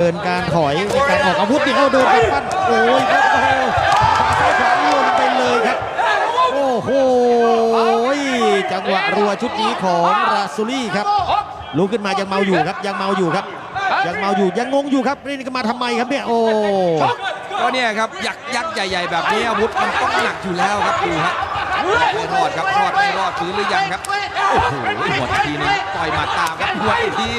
เดินการถอยการออกอาวุธนี่เอาโดนปั้นโอ้ยครับโอ้ขวาซ้ายขวาลไปเลยครับ โอ้โหจังหวะรัวชุดนี้ของราซูลี่ครับลุกขึ้นมายังเมาอยู่ครับ ยังเมาอยู่ครับ ยังเมาอยู่ยังงงอยู่ครับนี่ก็มาทำไมครับเนี่ยโอ้ก็เนี่ยครับยักษ์ยักษ์ใหญ่ ๆ แบบนี้อาวุธมันต้องหนักอยู่แล้วครับดูฮะไม่รอดครับรอดไม่รอดฟื้นหรือยังครับโอ้โหหมดทีนึงต่อยหมัดตามครับหัวอีกที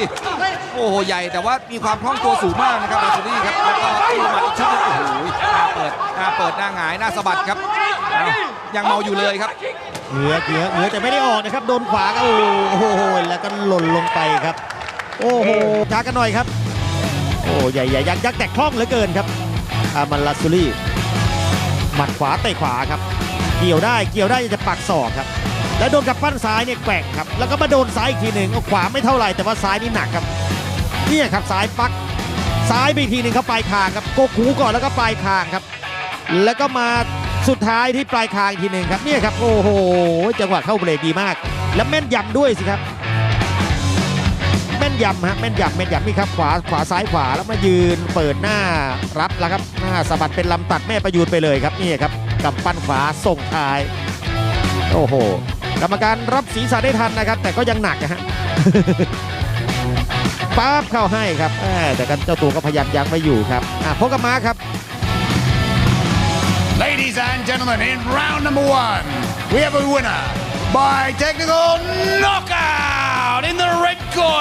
โอ้โหใหญ่แต่ว่ามีความคล่องตัวสูงมากนะครับอาซูรี่ครับแล้วก็ตีหมัดอีกชุดหนึงโอ้โหหน้าเปิดหน้าเปิดหน้าหงายหน้าสะบัดครับอ้ายังเมาอยู่เลยครับ เหนือเหนือเหนือแต่ไม่ได้ออกนะครับ โดนขวาก็โอ้โหแล้วก็หล่นลงไปครับ โอ้โหช้ากันหน่อยครับ โอ้ใหญ่ใหญ่ยักษ์ยักษ์แตกคล่องเหลือเกินครับอามันลาซูลี่หมัดขวาเตะขวาครับ เกี่ยวได้เกี่ยวได้จะปักศอกครับ แล้วโดนกับปั้นซ้ายเนี่ยแกว่งครับ แล้วก็มาโดนซ้ายอีกทีหนึ่งเอาขวาไม่เท่าไหร่แต่ว่าซ้ายนี่หนักครับ เนี่ยครับซ้ายปักซ้ายไปอีกทีหนึ่งเข้าปลายคางครับโกกหูก่อนแล้วก็ปลายคางครับ แล้วก็มาสุดท้ายที่ปลายคางทีหนึ่งครับเนี่ยครับโอ้โหจังหวะเข้าเบรกดีมาก แล้วแม่นยำด้วยสิครับ แม่นยำฮะแม่นยำแม่นยำนี่ครับขวาขวาซ้ายขวาแล้วมายืนเปิดหน้ารับแล้วครับหน้าสะบัดเป็นลำตัดแม่ประยูนไปเลยครับนี่ครับกับปั้นขวาส่งท้าย โอ้โหกรรมการรับศีรษะได้ทันนะครับ แต่ก็ยังหนักนะฮะ ป๊าบเข้าให้ครับแต่กันเจ้าตัวก็พยายามยั้งไม่อยู่ครับพบกับมาครับ Ladies and gentlemen, in round number one, we have a winner by technical knockout in the red corner,